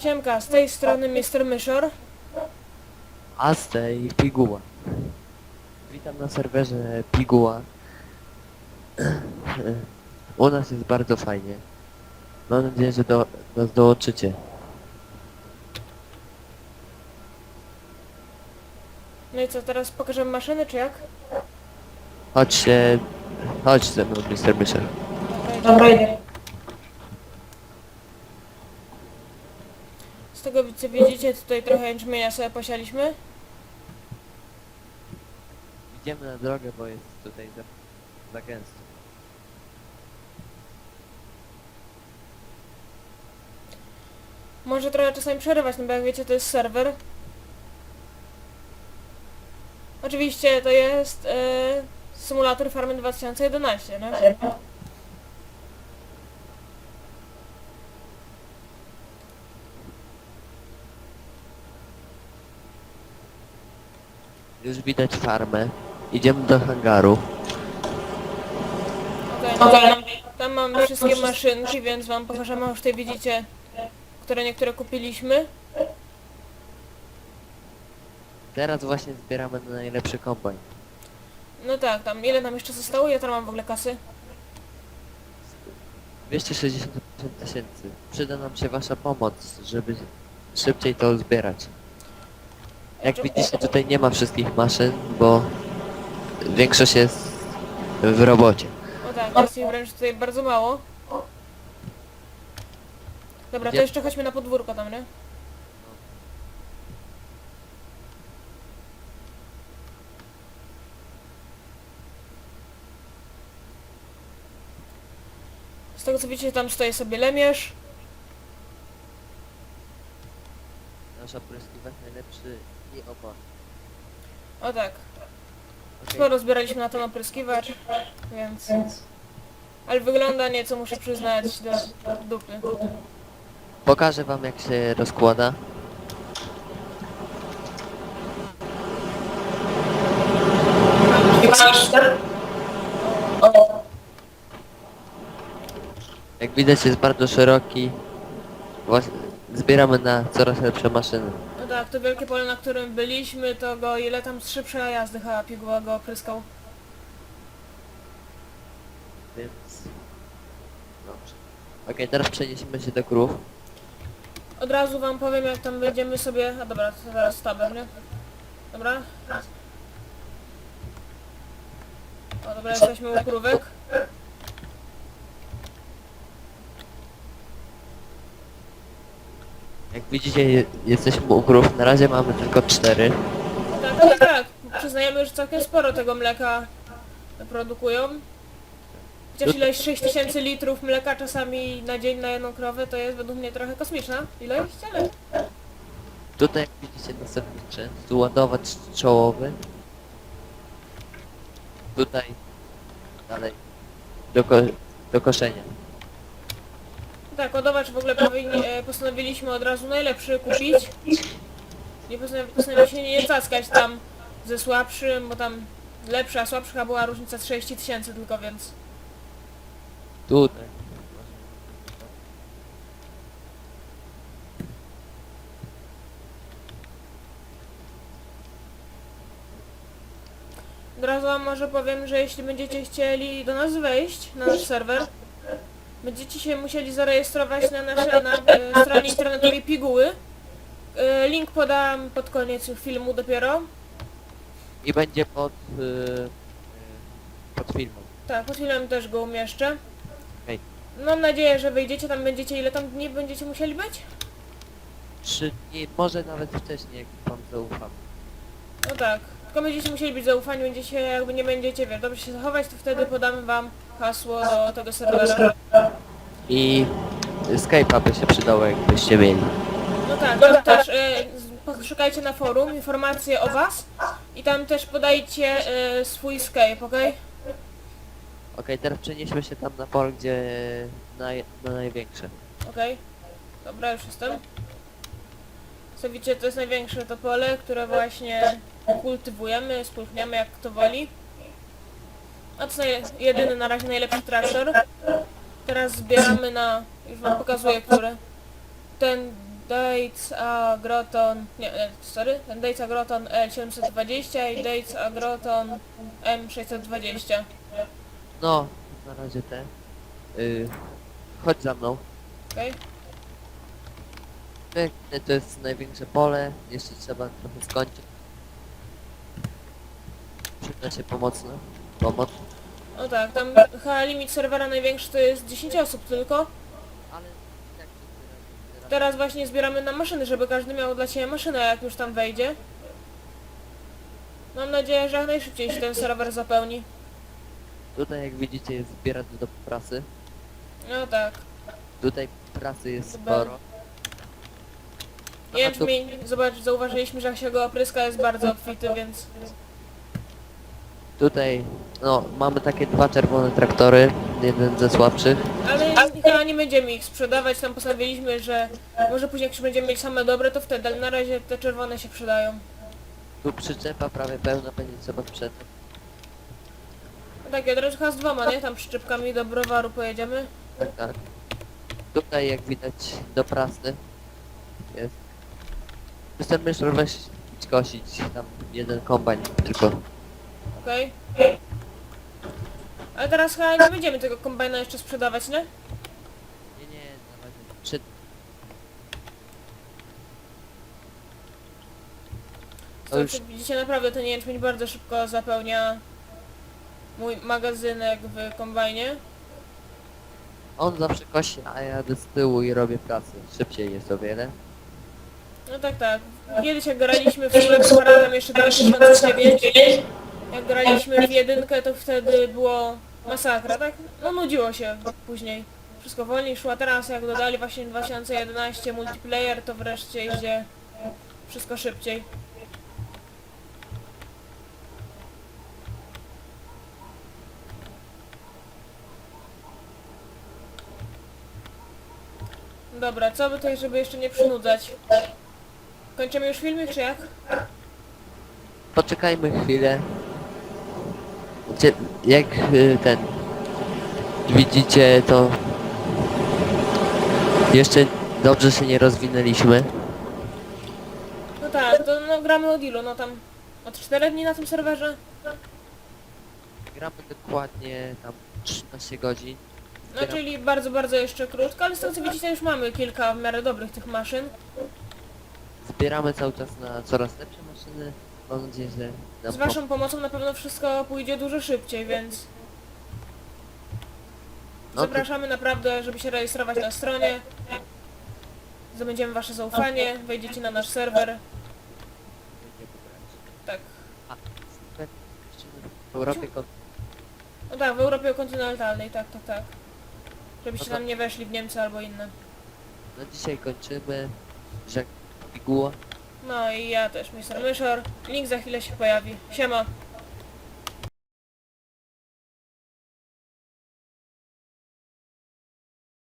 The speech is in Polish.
Siemka, z tej strony Mr. Myszor. A z tej Piguła. Witam na serwerze Piguła. U nas jest bardzo fajnie. Mam nadzieję, że do, nas dołączycie. No i co, teraz pokażemy maszyny, czy jak? Chodźcie, chodź ze mną, Mr. Mysher. Dobra, idę. Co widzicie, tutaj trochę jęczmienia sobie posialiśmy. Idziemy na drogę, bo jest tutaj za, za gęsto. Może trochę czasami przerywać, no bo jak wiecie, to jest serwer. Oczywiście to jest e, symulator Farmy 2011, no? Już widać farmę. Idziemy do hangaru. Okej, no, tam mamy wszystkie maszynki, więc wam pokażemy, już tutaj widzicie, które niektóre kupiliśmy. Teraz właśnie zbieramy na najlepszy kombajn. No tak, tam ile nam jeszcze zostało? Ja tam mam w ogóle kasy. 268 tysięcy. Przyda nam się wasza pomoc, żeby szybciej to zbierać. Jak widzicie tutaj nie ma wszystkich maszyn, bo większość jest w robocie. O tak, jest ich wręcz tutaj bardzo mało. Dobra, to jeszcze chodźmy na podwórko tam, nie? Z tego co widzicie, tam stoi sobie lemierz. Nasz opryskiwacz najlepszy i opon. O tak, sporo zbieraliśmy na ten opryskiwacz, więc... Ale wygląda nieco, muszę przyznać, do dupy. Pokażę wam jak się rozkłada. Jak widać jest bardzo szeroki. Właśnie zbieramy na coraz lepsze maszyny. No tak, to wielkie pole, na którym byliśmy, to go ile tam z trzy przejazdy chyba piguła go opryskał. Więc... Dobrze. Okej, teraz przeniesiemy się do krów. Od razu wam powiem jak tam będziemy sobie... A dobra, to zaraz tabem, nie? Dobra? O dobra, jesteśmy u krówek. Jak widzicie je, jesteśmy u krów. Na razie mamy tylko cztery. Tak, tak, tak. Przyznajemy, że całkiem sporo tego mleka produkują. Chociaż ileś 6000 litrów mleka czasami na dzień na jedną krowę to jest według mnie trochę kosmiczna ilość, ale... Tutaj jak widzicie następny sprzęt. Tu czołowy. Tutaj dalej do, ko do koszenia. Tak, ładowacz w ogóle powinni, e, postanowiliśmy od razu najlepszy kupić. Nie postanowi- postanowiliśmy nie caskać tam ze słabszym, bo tam lepsza, słabsza była różnica 30 tysięcy tylko, więc... Tutaj. Od razu wam może powiem, że jeśli będziecie chcieli do nas wejść, na nasz serwer, będziecie się musieli zarejestrować na naszej na, e, stronie internetowej Piguły. E, link podam pod koniec filmu dopiero. I będzie pod, y, y, pod filmem. Tak, pod filmem też go umieszczę. Okej. Mam nadzieję, że wyjdziecie tam, będziecie, ile tam dni będziecie musieli być? Trzy dni, może nawet wcześniej, jak wam zaufam. No tak, tylko będziecie musieli być zaufani, będziecie, jakby nie będziecie, wie, dobrze się zachować, to wtedy podamy wam hasło do tego serwera. I Skype'a by się przydało, jakbyście mieli. No tak, tam też e, z- poszukajcie na forum informacje o was i tam też podajcie e, swój Skype, okej? Okej, teraz przenieśmy się tam na pol, gdzie naj, na największe. Okej. Dobra, już jestem. Co widzicie, to jest największe to pole, które właśnie kultywujemy, spulchniamy jak kto woli. A to jest jedyny na razie najlepszy traktor. Teraz zbieramy na, już wam pokazuję, które. Ten Dates Agroton, nie, e, sorry, ten Dates Agroton L720 i Dates Agroton M620. No, na razie te. Y, chodź za mną. Okej? Piękne to jest największe pole, jeszcze trzeba trochę skończyć. Przyda się pomocna. Pomoc. No tak, tam chyba limit serwera największy to jest 10 osób tylko. Teraz właśnie zbieramy na maszyny, żeby każdy miał dla Ciebie maszynę, jak już tam wejdzie. Mam nadzieję, że jak najszybciej się ten serwer zapełni. Tutaj jak widzicie jest zbierać do prasy. No tak. Tutaj prasy jest sporo. Jęczmień, zobacz, zauważyliśmy, że jak się go opryska jest bardzo obfity, więc... Tutaj, no, mamy takie dwa czerwone traktory, jeden ze słabszych. Ale chyba nie będziemy ich sprzedawać, tam postawiliśmy, że może później jak już będziemy mieć same dobre, to wtedy, ale na razie te czerwone się przydają. Tu przyczepa prawie pełna, będzie trzeba sprzedać. No tak, razu chyba z dwoma, nie? Tam przyczepkami do browaru pojedziemy. Tak, tak. Tutaj jak widać do prasy jest. Jestem myślę weź idź kosić tam jeden kombajn tylko. Okej. Ale teraz chyba nie będziemy tego kombajna jeszcze sprzedawać, nie? Nie, nie, na razie. Przy... To już- widzicie, naprawdę ten jęczmień bardzo szybko zapełnia mój magazynek w kombajnie. On zawsze kosi, a ja jadę z tyłu i robię pracę. Szybciej jest o wiele. No tak, tak. Kiedyś jak graliśmy w Flex Paradem jeszcze 2009, jak graliśmy w jedynkę, to wtedy było masakra, tak? No nudziło się później. Wszystko wolniej szło, a teraz jak dodali właśnie 2011 multiplayer, to wreszcie idzie wszystko szybciej. Dobra, co by tutaj, żeby jeszcze nie przynudzać? Kończymy już filmik, czy jak? Poczekajmy chwilę. Cie- Jak y, ten widzicie to jeszcze dobrze się nie rozwinęliśmy. No tak, to no, gramy od ilu? No tam od 4 dni na tym serwerze? Gramy dokładnie tam 13 godzin. No czyli bardzo, bardzo jeszcze krótko, ale z tego co widzicie już mamy kilka w miarę dobrych tych maszyn. Zbieramy cały czas na coraz lepsze maszyny. Mam nadzieję, że nam Z waszą pomocą na pewno wszystko pójdzie dużo szybciej, więc No to- zapraszamy naprawdę, żeby się rejestrować na stronie. Zdobędziemy wasze zaufanie, wejdziecie na nasz serwer. Tak. W Europie kon- No tak, w Europie kontynentalnej, tak, tak, tak. Żebyście No nam nie weszli w Niemcy albo inne. No dzisiaj kończymy. Żeg Piguła. No i ja też, Mr. Myszor. Link za chwilę się pojawi. Siema.